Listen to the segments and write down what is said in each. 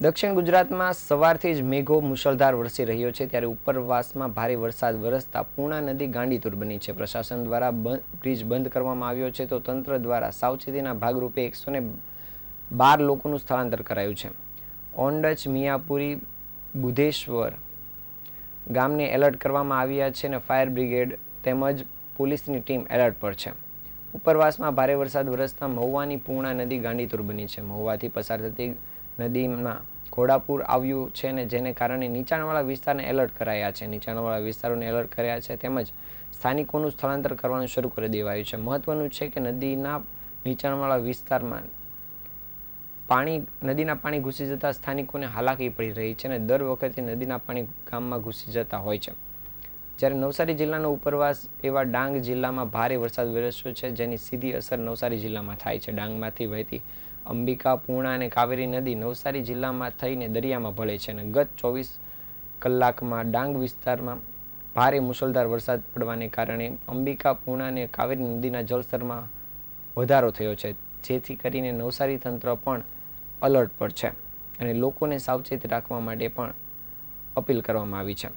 દક્ષિણ ગુજરાતમાં સવારથી જ મેઘો મુશળધાર વરસી રહ્યો છે. ત્યારે ઉપરવાસમાં ભારે વરસાદ વરસતા પૂર્ણા નદી ગાંડીતુર બની છે. પ્રશાસન દ્વારા બ્રિજ બંધ કરવામાં આવ્યો છે તો તંત્ર દ્વારા સાવચેતીના ભાગરૂપે એકસો ને બાર લોકોનું સ્થળાંતર કરાયું છે. ઓંડચ મિયાપુરી, બુધેશ્વર ગામને એલર્ટ કરવામાં આવ્યા છે અને ફાયર બ્રિગેડ તેમજ પોલીસની ટીમ એલર્ટ પર છે. ઉપરવાસમાં ભારે વરસાદ વરસતા મહુવાની પૂર્ણા નદી ગાંડીતુર બની છે. મહુવાથી પસાર થતી નદીમાં ઘોડાપુર આવ્યું છે અને જેને કારણે નીચાણવાળા વિસ્તારને એલર્ટ કરાયા છે. નીચાણવાળા વિસ્તારોને એલર્ટ કર્યા છે તેમજ સ્થાનિકોનું સ્થળાંતર કરવાનું શરૂ કરી દેવાયું છે. મહત્વનું છે કે નદીના નીચાણવાળા વિસ્તારમાં પાણી, નદીના પાણી ઘૂસી જતા સ્થાનિકોને હાલાકી પડી રહી છે અને દર વખતે નદીના પાણી ગામમાં ઘૂસી જતા હોય છે. જ્યારે નવસારી જિલ્લાનો ઉપરવાસ એવા ડાંગ જિલ્લામાં ભારે વરસાદ વરસ્યો છે, જેની સીધી અસર નવસારી જિલ્લામાં થાય છે. ડાંગમાંથી વહેતી અંબિકા, પૂર્ણા અને કાવેરી નદી નવસારી જિલ્લામાં થઈને દરિયામાં ભળે છે અને ગત ચોવીસ કલાકમાં ડાંગ વિસ્તારમાં ભારે મુશળધાર વરસાદ પડવાને કારણે અંબિકા, પૂર્ણા અને કાવેરી નદીના જળસ્તરમાં વધારો થયો છે, જેથી કરીને નવસારી તંત્ર પણ અલર્ટ પર છે અને લોકોને સાવચેત રાખવા માટે પણ અપીલ કરવામાં આવી છે.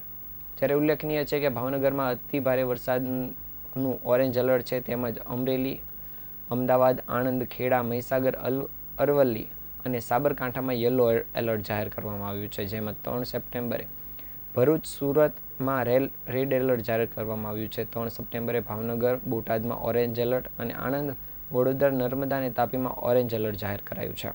જ્યારે ઉલ્લેખનીય છે કે ભાવનગરમાં અતિ ભારે વરસાદનું ઓરેન્જ એલર્ટ છે, તેમજ અમરેલી, અમદાવાદ આણંદ ખેડા મહીસાગર, અલ, અરવલ્લી અને સાબરકાંઠામાં યલો એલર્ટ જાહેર કરવામાં આવ્યું છે, જેમાં ત્રણ સપ્ટેમ્બરે ભરૂચ, સુરતમાં રેલ, રેડ એલર્ટ જાહેર કરવામાં આવ્યું છે. ત્રણ સપ્ટેમ્બરે ભાવનગર, બોટાદમાં ઓરેન્જ એલર્ટ અને આણંદ, વડોદરા, નર્મદા અને તાપીમાં ઓરેન્જ એલર્ટ જાહેર કરાયું છે.